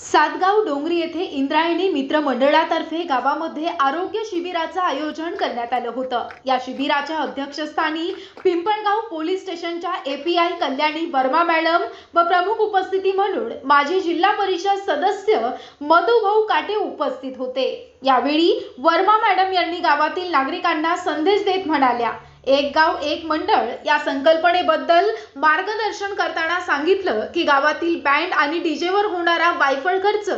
सातगाव डोंगरी येथे इंद्रायणी मित्र मंडळातर्फे गावामध्ये आरोग्य शिबिराचं आयोजन करण्यात आलं होतं. या शिबिराच्या अध्यक्षस्थानी पिंपळगाव पोलीस स्टेशनच्या एपीआय कल्याणी वर्मा मॅडम व प्रमुख उपस्थिती म्हणून माजी जिल्हा परिषद सदस्य मधुभाऊ काटे उपस्थित होते. यावेळी वर्मा मॅडम यांनी गावातील नागरिकांना संदेश देत म्हणाल्या एक गाव एक मंडळ या संकल्पनेबद्दल मार्गदर्शन करताना सांगितलं की गावातील बँड आणि डीजेवर होणारा वायफळ खर्च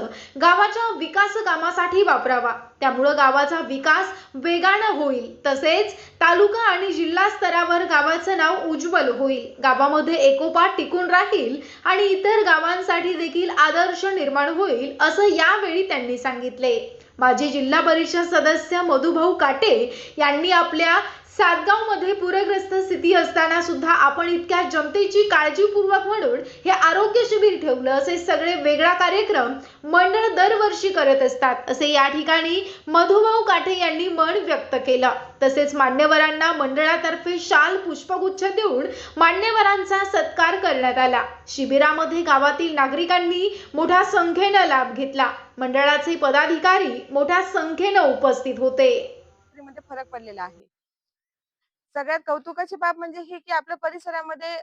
गावाच्या विकास कामासाठी वापरावा. त्यामुळं गावाचा विकास वेगानं होईल. तसेच तालुका आणि जिल्हा स्तरावर गावाचं नाव उज्ज्वल होईल. गावामध्ये एकोपा टिकून राहील आणि इतर गावांसाठी देखील आदर्श निर्माण होईल असं यावेळी त्यांनी सांगितले. माजी जिल्हा परिषद सदस्य मधुभाऊ काटे यांनी आपल्या सातगावमध्ये पूरग्रस्त स्थिती असताना सुद्धा आपण इतक्या जनतेची काळजीपूर्वक म्हणून हे आरोग्य शिबिर ठेवलं असे सगळे वेगळा कार्यक्रम मंडळ दरवर्षी करत असतात असे या ठिकाणी मधुभाऊ काठे यांनी मन व्यक्त केलं. तसेच मान्यवरांना मंडळातर्फे शाल पुष्पगुच्छ देऊन मान्यवरांचा सत्कार करण्यात आला. शिबिरामध्ये गावातील नागरिकांनी मोठ्या संख्येनं लाभ घेतला. मंडळाचे पदाधिकारी मोठ्या संख्येनं उपस्थित होते. फरक पडलेला आहे. सगळ्यात कौतुकाची बाब म्हणजे ही की आपल्या परिसरामध्ये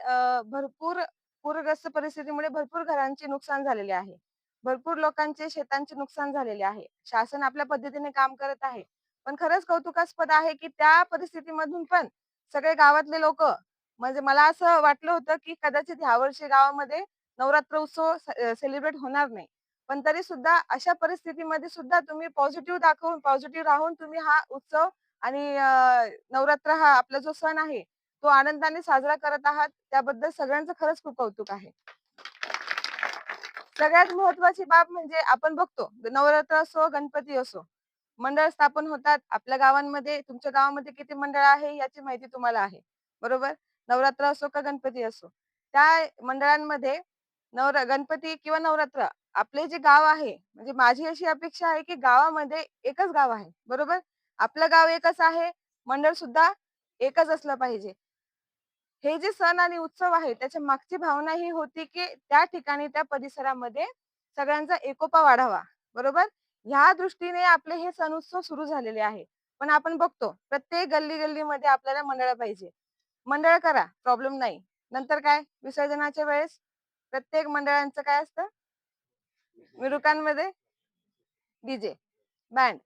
भरपूर पूरग्रस्त परिस्थितीमुळे भरपूर घरांचे नुकसान झालेले आहे. भरपूर लोकांचे शेतांचे नुकसान झालेले आहे. शासन आपल्या पद्धतीने काम करत आहे. पण खरंच कौतुकास्पद आहे की त्या परिस्थितीमधून पण सगळे गावातले लोक म्हणजे मला असं वाटलं होतं की कदाचित ह्या वर्षी गावामध्ये नवरात्र उत्सव सेलिब्रेट होणार नाही. पण तरी सुद्धा अशा परिस्थितीमध्ये सुद्धा तुम्ही पॉझिटिव्ह दाखवून पॉझिटिव्ह राहून तुम्ही हा उत्सव आणि नवरात्र हा आपला जो सण आहे तो आनंदाने साजरा करत आहात त्याबद्दल सगळ्यांचं खरंच खूप कौतुक आहे. सगळ्यात महत्वाची बाब म्हणजे आपण बघतो नवरात्र असो गणपती असो मंडळ स्थापन होतात. आपल्या गावांमध्ये तुमच्या गावामध्ये किती मंडळ आहे याची माहिती तुम्हाला आहे. बरोबर? नवरात्र असो का गणपती असो त्या मंडळांमध्ये नवर गणपती किंवा नवरात्र आपले जे गाव आहे म्हणजे माझी अशी अपेक्षा आहे की गावामध्ये एकच गाव आहे. बरोबर? आपलं गाव एकच आहे मंडळ सुद्धा एकच असलं पाहिजे. हे जे सण आणि उत्सव आहे त्याच्या मागची भावना ही होती की त्या ठिकाणी त्या परिसरामध्ये सगळ्यांचा एकोपा वाढावा बरोबर? ह्या दृष्टीने आपले हे सण उत्सव सुरू झालेले आहे. पण आपण बघतो प्रत्येक गल्ली गल्लीमध्ये आपल्याला मंडळ पाहिजे. मंडळ करा प्रॉब्लेम नाही. नंतर काय? विसर्जनाच्या वेळेस प्रत्येक मंडळांचं काय असतं? मिरुकांमध्ये डीजे बँड.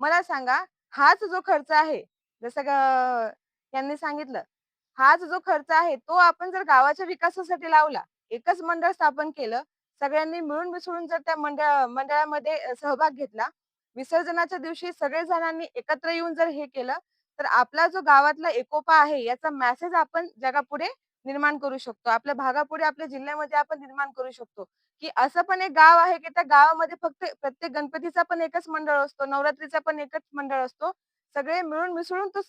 मला सांगा हाच जो खर्च आहे जसं यांनी सांगितलं हाच जो खर्च आहे तो आपण जर गावाच्या विकासासाठी लावला एकच मंडळ स्थापन केलं सगळ्यांनी मिळून मिसळून जर त्या मंडळ मंडळामध्ये सहभाग घेतला विसर्जनाच्या दिवशी सगळे जणांनी एकत्र येऊन जर हे केलं तर आपला जो गावातला एकोपा आहे याचा मेसेज आपण जगापुढे निर्माण करू शकतो. आपल्या भागापुढे आपल्या जिल्ह्यामध्ये आपण निर्माण करू शकतो. की असं पण एक गाव आहे की त्या गावामध्ये फक्त प्रत्येक गणपतीचा पण एकच मंडळ असतो नवरात्रीचा पण एकच मंडळ असतो. सगळे मिळून मिसळून तो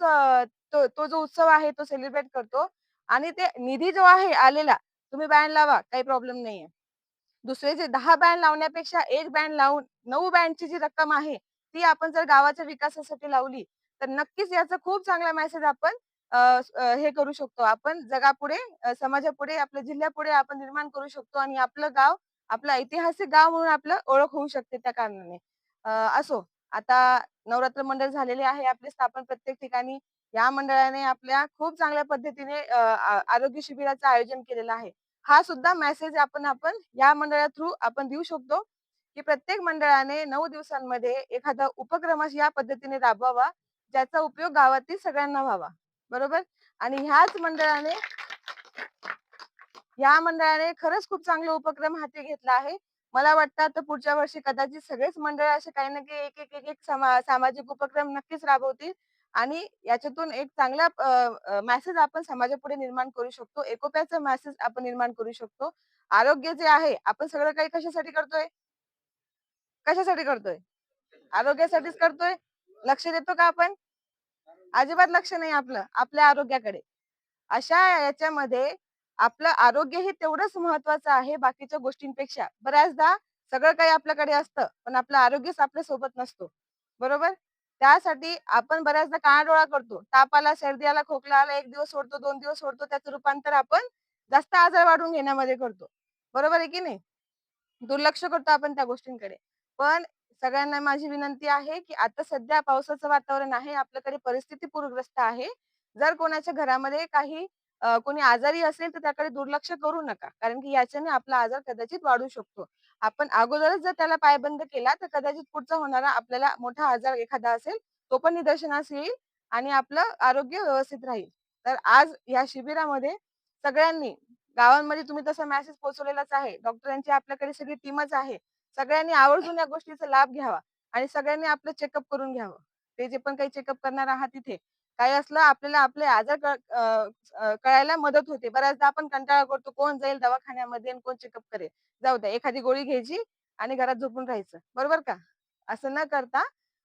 तो तो जो उत्सव आहे तो सेलिब्रेट करतो आणि ते निधी जो आहे आलेला तुम्ही बँड लावा काही प्रॉब्लेम नाहीये. दुसरे जे दहा बँड लावण्यापेक्षा एक बँड लावून नऊ बँडची जी रक्कम आहे ती आपण जर गावाच्या विकासासाठी लावली तर नक्कीच याचा खूप चांगला मेसेज आपण हे करू शकतो आपण. जगापुढे समाजापुढे आपल्या जिल्ह्यापुढे आपण निर्माण करू शकतो आणि आपलं गाव आपलं ऐतिहासिक गाव म्हणून आपलं ओळख होऊ शकते त्या कारणाने. असो आता नवरात्र मंडळ झालेले आहे. आपले स्थापन प्रत्येक ठिकाणी या मंडळाने आपल्या खूप चांगल्या पद्धतीने आरोग्य शिबिराचं आयोजन केलेलं आहे. हा सुद्धा मेसेज आपण आपण या मंडळा थ्रू आपण देऊ शकतो की प्रत्येक मंडळाने नऊ दिवसांमध्ये एखादा उपक्रम या पद्धतीने राबवावा ज्याचा उपयोग गावातील सगळ्यांना व्हावा. बरोबर? आणि ह्याच मंडळाने या मंडळाने खरंच खूप चांगला उपक्रम हाती घेतला आहे. मला वाटतं आता पुढच्या वर्षी कदाचित सगळेच मंडळ असे काही ना काही एक एक एक एक सामाजिक उपक्रम नक्कीच राबवतील. आणि याच्यातून एक चांगला मेसेज आपण समाजापुढे निर्माण करू शकतो. एकोप्याचा मॅसेज आपण निर्माण करू शकतो. आरोग्य जे आहे आपण सगळं काही कशासाठी करतोय? कशासाठी करतोय? आरोग्यासाठीच करतोय? लक्ष देतो का आपण? अजिबात लक्ष नाही आपलं आपल्या आरोग्याकडे. अशा याच्यामध्ये आपलं आरोग्य हे तेवढंच महत्वाचं आहे बाकीच्या गोष्टींपेक्षा. बऱ्याचदा सगळं काही आपल्याकडे असतं पण आपलं आरोग्यच आपल्यासोबत नसतो. बरोबर? त्यासाठी आपण बऱ्याचदा कानाडोळा करतो. ताप आला सर्दी आला खोकला आला एक दिवस सोडतो दोन दिवस सोडतो त्याचं रूपांतर आपण जास्त आजार वाढून घेण्यामध्ये करतो. बरोबर आहे की नाही? दुर्लक्ष करतो आपण त्या गोष्टींकडे. पण सगळ्यांना माझी विनंती आहे, की आता सध्या पावसाचं वातावरण आहे. आपल्याकडे परिस्थिती पूरग्रस्त आहे. जर कोणाच्या घरामध्ये काही कोणी आजारी असेल, तर त्याकडे दुर्लक्ष करू नका. कारण की याच्याने आपला आजार कदाचित वाढू शकतो. आपण अगोदरच जर त्याला पायबंद केला, तर कदाचित पुढचा होणारा आपल्याला मोठा आजार एखादा असेल, तो पण निदर्शनास येईल आणि आपलं आरोग्य व्यवस्थित राहील. तर आज या शिबिरामध्ये सगळ्यांनी गावांमध्ये तुम्ही तसा मेसेज पोहोचवलेलाच आहे. डॉक्टरांची आपल्याकडे सगळी टीमच आहे. सगळ्यांनी आवर्जून या गोष्टीचा लाभ घ्यावा आणि सगळ्यांनी आपलं चेकअप करून घ्यावं. ते जे पण काही चेकअप करणार आहात तिथे. काही असलं आपल्याला आपले आजार कळायला मदत होते. बऱ्याचदा आपण कंटाळा करतो, कोण जाईल दवाखान्यामध्ये आणि कोण चेकअप करेल. जाऊ द्या एखादी गोळी घ्यायची आणि घरात झोपून राहायचं. बरोबर का? असं न करता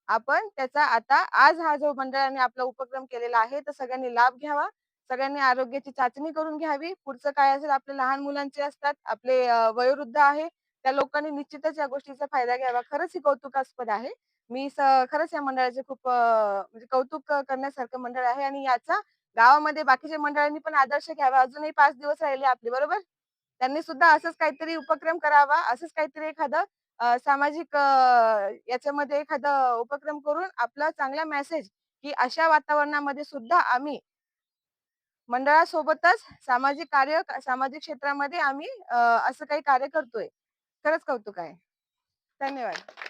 आपण त्याचा आता आज हा जो मंडळाने आपला उपक्रम केलेला आहे, तर सगळ्यांनी लाभ घ्यावा. सगळ्यांनी आरोग्याची चाचणी करून घ्यावी. पुढचं काय असेल आपले लहान मुलांचे असतात, आपले वयोवृद्ध आहे, त्या लोकांनी निश्चितच या गोष्टीचा फायदा घ्यावा. खरंच ही कौतुकास्पद आहे. मी खरंच या मंडळाचे खूप म्हणजे कौतुक करण्यासारखं मंडळ आहे आणि याचा गावामध्ये बाकीच्या मंडळांनी पण आदर्श घ्यावा. अजूनही पाच दिवस राहिले आपले, बरोबर? त्यांनी सुद्धा असंच काहीतरी उपक्रम करावा. असंच काहीतरी एखादं सामाजिक याच्यामध्ये एखादा उपक्रम करून आपला चांगला मेसेज, की अशा वातावरणामध्ये सुद्धा आम्ही मंडळासोबतच सामाजिक कार्य सामाजिक क्षेत्रामध्ये आम्ही असं काही कार्य करतोय. खरंच कौतुक आहे. धन्यवाद.